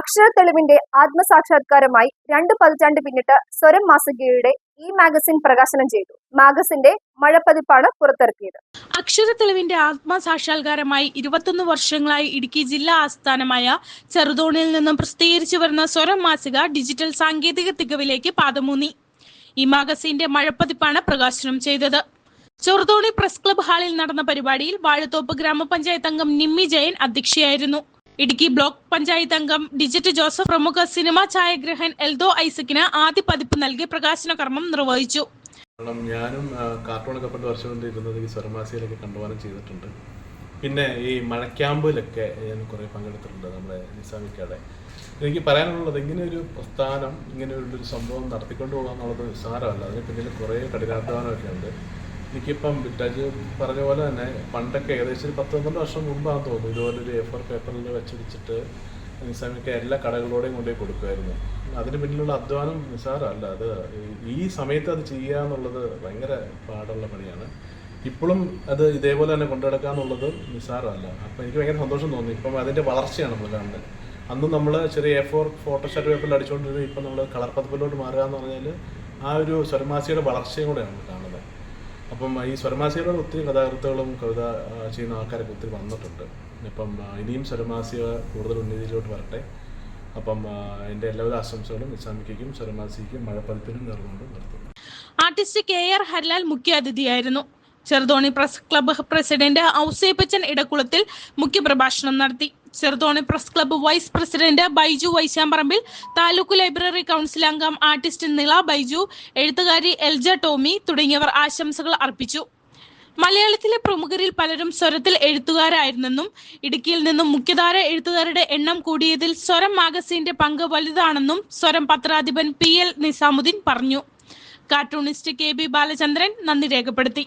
അക്ഷരത്തെളിവിന്റെ ആത്മസാക്ഷാത്കാരമായി രണ്ട് പതിറ്റാണ്ട് പിന്നിട്ട് സ്വരം മാസികയുടെ ഈ മാഗസിൻ പ്രകാശനം ചെയ്തു. മാഗസിന്റെ മഴപ്പതിപ്പാണ് പുറത്തിറക്കിയത്. അക്ഷരത്തെളിവിന്റെ ആത്മസാക്ഷാത്കാരമായി ഇരുപത്തൊന്ന് വർഷങ്ങളായി ഇടുക്കി ജില്ലാ ആസ്ഥാനമായ ചെറുതോണിയിൽ നിന്നും പ്രസിദ്ധീകരിച്ചു വരുന്ന സ്വരം മാസിക ഡിജിറ്റൽ സാങ്കേതിക തികവിലേക്ക് പാദമൂന്നി. ഈ മാഗസിന്റെ മഴപ്പതിപ്പാണ് പ്രകാശനം ചെയ്തത്. ചെറുതോണി പ്രസ് ക്ലബ് ഹാളിൽ നടന്ന പരിപാടിയിൽ വാഴത്തോപ്പ് ഗ്രാമപഞ്ചായത്ത് അംഗം നിമ്മി ജയൻ അധ്യക്ഷയായിരുന്നു. ഇടുക്കി ബ്ലോക്ക് പഞ്ചായത്ത് അംഗം ഡിജിറ്റ് ജോസഫ് പ്രമുഖ സിനിമാ ഛായാഗ്രഹൻ എൽദോ ഐസക്കിന് ആദ്യ പതിപ്പ് നൽകി പ്രകാശന കർമ്മം നിർവഹിച്ചു. ഞാനും കാർട്ടൂണൊക്കെ പണ്ട് വർഷം കൊണ്ട് ഇരുന്നത് ഈ സ്വരമാസിയിലൊക്കെ കണ്ടുപോകാനും ചെയ്തിട്ടുണ്ട്. പിന്നെ ഈ മഴക്യാമ്പിലൊക്കെ ഞാൻ കുറെ പങ്കെടുത്തിട്ടുണ്ട് നമ്മുടെ നിസാമിക്കയുടെ. എനിക്ക് പറയാനുള്ളത് ഇങ്ങനെ ഒരു പ്രസ്ഥാനം ഇങ്ങനെ ഒരു സംഭവം നടത്തിക്കൊണ്ടു പോകാന്നുള്ളത് നിസ്സാരമല്ല അതിന് പിന്നിൽ കുറേ കഠിനാധ്വാനമൊക്കെ ഉണ്ട്. എനിക്കിപ്പം വിട്ടാജ് പറഞ്ഞ പോലെ തന്നെ പണ്ടൊക്കെ ഏകദേശം ഒരു പത്ത് പന്ത്രണ്ട് വർഷം മുമ്പാന്ന് തോന്നുന്നു. ഇതുപോലൊരു എ ഫോർ പേപ്പറിൽ വെച്ചടിച്ചിട്ട് നിസാമിക്ക് എല്ലാ കടകളിലൂടെയും കൊണ്ടുപോയി കൊടുക്കുമായിരുന്നു അതിന് പിന്നിലുള്ള അധ്വാനം നിസാരമല്ല അത് ഈ സമയത്ത് അത് ചെയ്യുക എന്നുള്ളത് ഭയങ്കര പാടുള്ള പണിയാണ്. ഇപ്പോഴും അത് ഇതേപോലെ തന്നെ കൊണ്ടുനടക്കുക എന്നുള്ളത് നിസാരമല്ല അപ്പം എനിക്ക് ഭയങ്കര സന്തോഷം തോന്നി. ഇപ്പം അതിന്റെ വളർച്ചയാണ് നമ്മൾ കാണുന്നത്. അന്ന് നമ്മൾ ചെറിയ എ ഫോർ ഫോട്ടോഷാറ്റ് പേപ്പറിൽ അടിച്ചുകൊണ്ടിരുന്നത് ഇപ്പം നമ്മൾ കളർ പതിപ്പിലോട്ട് മാറുക എന്ന് പറഞ്ഞാൽ ആ ഒരു സ്വരമാസിയുടെ വളർച്ചയും കൂടെയാണ് നമ്മൾ കാണുന്നത്. അപ്പം ഈ സ്വരമാസികയോട് ഒത്തിരി കഥാകൃത്തുകളും കവിത ചെയ്യുന്ന ആൾക്കാരൊക്കെ ഒത്തിരി വന്നിട്ടുണ്ട്. ഇപ്പം ഇനിയും സ്വരമാസിക കൂടുതൽ ഉന്നതിയിലോട്ട് വരട്ടെ. അപ്പം എന്റെ എല്ലാവിധ ആശംസകളും ഇസ്ലാമിക്കും സ്വരമാസിക്കും മഴപ്പതിപ്പിനും നേർന്നുകൊണ്ട് നിർത്തുന്നു. Artist K R Harilal മുഖ്യാതിഥിയായിരുന്നു. Cheruthoni press club president Ouseppachan Edakkulathil മുഖ്യപ്രഭാഷണം നടത്തി. Cheruthoni press club vice president Baiju വൈശാമ്പറമ്പിൽ taluk library council അംഗം ആർട്ടിസ്റ്റ് നിള ബൈജു എഴുത്തുകാരി എൽജ ടോമി തുടങ്ങിയവർ ആശംസകൾ അർപ്പിച്ചു. മലയാളത്തിലെ പ്രമുഖരിൽ പലരും സ്വരത്തിൽ എഴുത്തുകാരായിരുന്നെന്നും ഇടുക്കിയിൽ നിന്നും മുഖ്യധാര എഴുത്തുകാരുടെ എണ്ണം കൂടിയതിൽ സ്വരം മാഗസിന്റെ പങ്ക് വലുതാണെന്നും സ്വരം പത്രാധിപൻ പി എൽ നിസാമുദ്ദീൻ പറഞ്ഞു. കാർട്ടൂണിസ്റ്റ് കെ ബി ബാലചന്ദ്രൻ നന്ദി രേഖപ്പെടുത്തി.